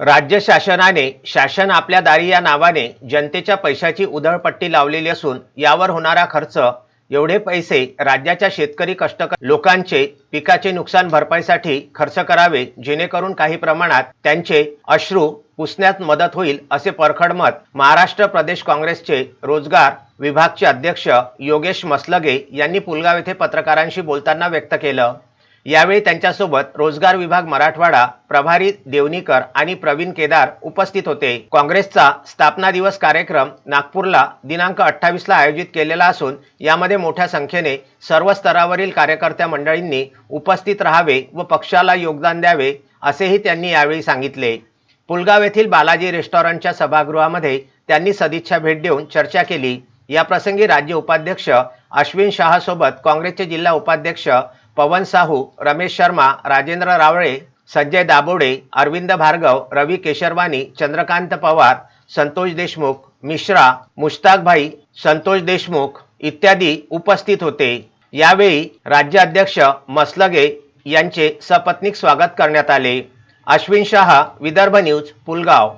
राज्य शासनाने शासन आपल्या दारी या नावाने जनतेच्या पैशाची उधळपट्टी लावलेली असून यावर होणारा खर्च एवढे पैसे राज्याच्या शेतकरी कष्टकरी लोकांचे पिकाचे नुकसान भरपाईसाठी खर्च करावे जेणेकरून काही प्रमाणात त्यांचे अश्रू पुसण्यात मदत होईल असे परखड मत महाराष्ट्र प्रदेश काँग्रेसचे रोजगार विभागचे अध्यक्ष योगेश मसलगे यांनी पुलगाव येथे पत्रकारांशी बोलताना व्यक्त केलं. यावेळी त्यांच्यासोबत रोजगार विभाग मराठवाडा प्रभारी देवनीकर आणि प्रवीण केदार उपस्थित होते. काँग्रेसचा स्थापना दिवस कार्यक्रम नागपूरला दिनांक अठ्ठावीसला आयोजित केलेला असून यामध्ये मोठ्या संख्येने सर्व स्तरावरील कार्यकर्त्या मंडळींनी उपस्थित राहावे व पक्षाला योगदान द्यावे असेही त्यांनी यावेळी सांगितले. पुलगाव येथील बालाजी रेस्टॉरंटच्या सभागृहामध्ये त्यांनी सदिच्छा भेट देऊन चर्चा केली. याप्रसंगी राज्य उपाध्यक्ष अश्विन शहासोबत काँग्रेसचे जिल्हा उपाध्यक्ष पवन साहू रमेश शर्मा राजेंद्र रावळे संजय दाबोडे अरविंद भार्गव रवी केशरवानी चंद्रकांत पवार संतोष देशमुख मिश्रा मुश्ताकभाई संतोष देशमुख इत्यादी उपस्थित होते. यावेळी राज्याध्यक्ष मसलगे यांचे सपत्नीक स्वागत करण्यात आले. अश्विन शहा विदर्भ न्यूज पुलगाव.